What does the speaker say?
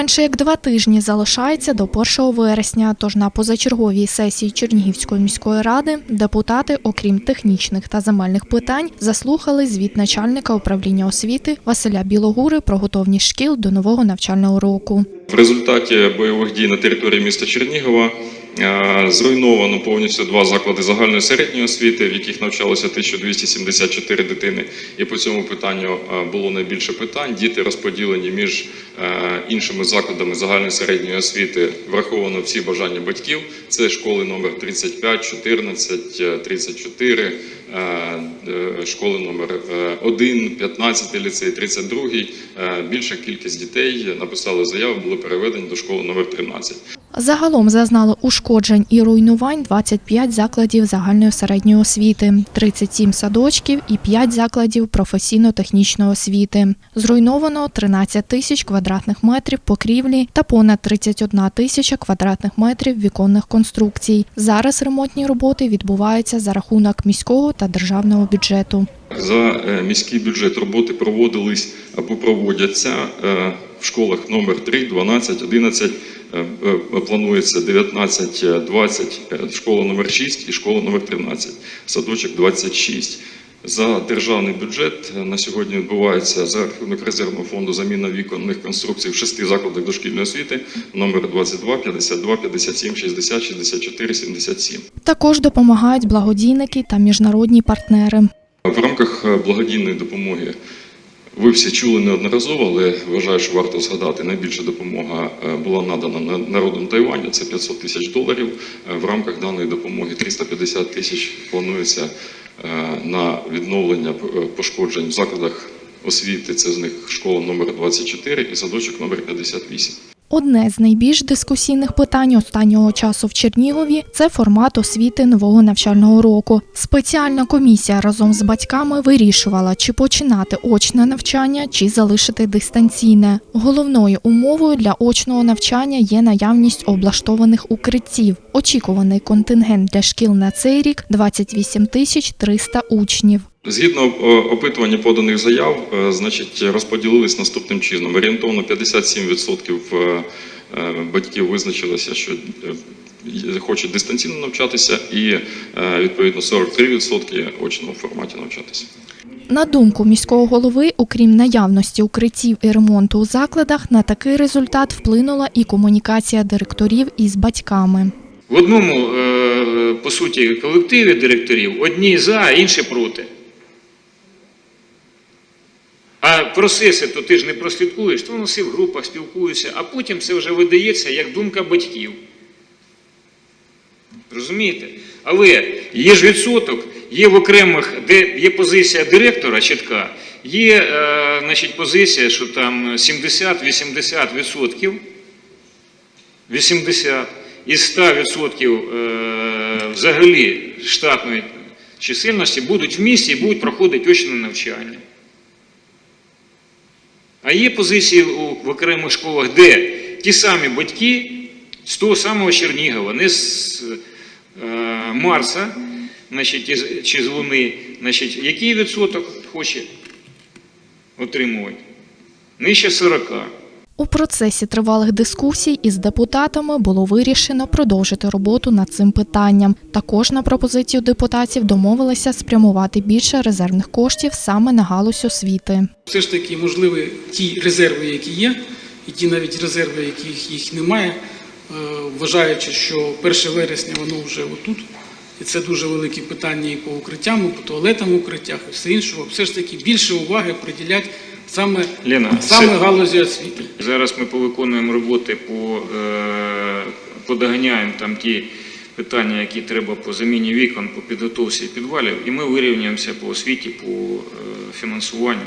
Менше як два тижні залишається до 1 вересня. Тож на позачерговій сесії Чернігівської міської ради депутати, окрім технічних та земельних питань, заслухали звіт начальника управління освіти Василя Білогури про готовність шкіл до нового навчального року. В результаті бойових дій на території міста Чернігова зруйновано повністю два заклади загальної середньої освіти, в яких навчалося 1274 дитини. І по цьому питанню е, було найбільше питань. Діти розподілені між е, іншими закладами загальної середньої освіти. Враховано всі бажання батьків. Це школи номер 35, 14, е, 34, е, е, школи номер 1, 15 ліцей, 32. Е, Більша кількість дітей написали заяву, були переведені до школи номер 13. Загалом зазнали ушкоджень і руйнувань 25 закладів загальної середньої освіти, 37 садочків і 5 закладів професійно-технічної освіти. Зруйновано 13 тисяч квадратних метрів покрівлі та понад 31 тисяча квадратних метрів віконних конструкцій. Зараз ремонтні роботи відбуваються за рахунок міського та державного бюджету. За е, міський бюджет роботи проводились або проводяться е, в школах номер 3, 12, 11, е, е, планується 19, е, 20, е, школа номер 6 і школа номер 13, садочок 26. За державний бюджет е, на сьогодні відбувається за рахунок резервного фонду заміна віконних конструкцій в шести закладах дошкільної освіти номер 22, 52, 57, 60, 64, 77. Також допомагають благодійники та міжнародні партнери. В рамках е, благодійної допомоги ви всі чули неодноразово, але вважаю, що варто згадати. Найбільша допомога е, була надана на- народом Тайваню. Це 500 тисяч доларів. Е, В рамках даної допомоги 350 тисяч планується е, на відновлення пошкоджень в закладах освіти. Це з них школа номер 24 і садочок номер 58. Одне з найбільш дискусійних питань останнього часу в Чернігові це формат освіти нового навчального року. Спеціальна комісія разом з батьками вирішувала, чи починати очне навчання, чи залишити дистанційне. Головною умовою для очного навчання є наявність облаштованих укриттів. Очікуваний контингент для шкіл на цей рік 28 тисяч 300 учнів. Згідно е, опитування поданих заяв, е, значить, розподілились наступним чином. Орієнтовно 57% е, батьків визначилися, що хочуть дистанційно навчатися, і відповідно 43% в очному форматі навчатися. На думку міського голови, окрім наявності укриттів і ремонту у закладах, на такий результат вплинула і комунікація директорів із батьками. В одному, по суті, колективі директорів одні за, інші проти. А процеси то ти ж не прослідкуєш, то всі в групах спілкуються, а потім це вже видається як думка батьків. Розумієте? Але є ж відсоток, є в окремих, де є позиція директора чітка, є е, значить, позиція, що там 70-80 відсотків 80 із 100% е, взагалі штатної чисельності будуть в місті і будуть проходити очне навчання. А є позиції в окремих школах, де ті самі батьки з того самого Чернігова, не з е, Марса, значить, чи з Луни, значить, який відсоток хоче отримувати? Нижче 40. У процесі тривалих дискусій із депутатами було вирішено продовжити роботу над цим питанням. Також на пропозицію депутатів домовилися спрямувати більше резервних коштів саме на галузь освіти. все ж таки можливі ті резерви, які є, і ті навіть резерви, яких їх немає, е, вважаючи, що 1 вересня воно вже отут, і це дуже великі питання і по укриттям, і по туалетам укриттях, і все іншого, все ж таки більше уваги приділять саме, Лена, саме це- галузі освіти. Зараз ми повиконуємо роботи по е, подоганяємо там ті питання, які треба по заміні вікон, по підготовці підвалів, і ми вирівнюємося по освіті, по е, фінансуванню.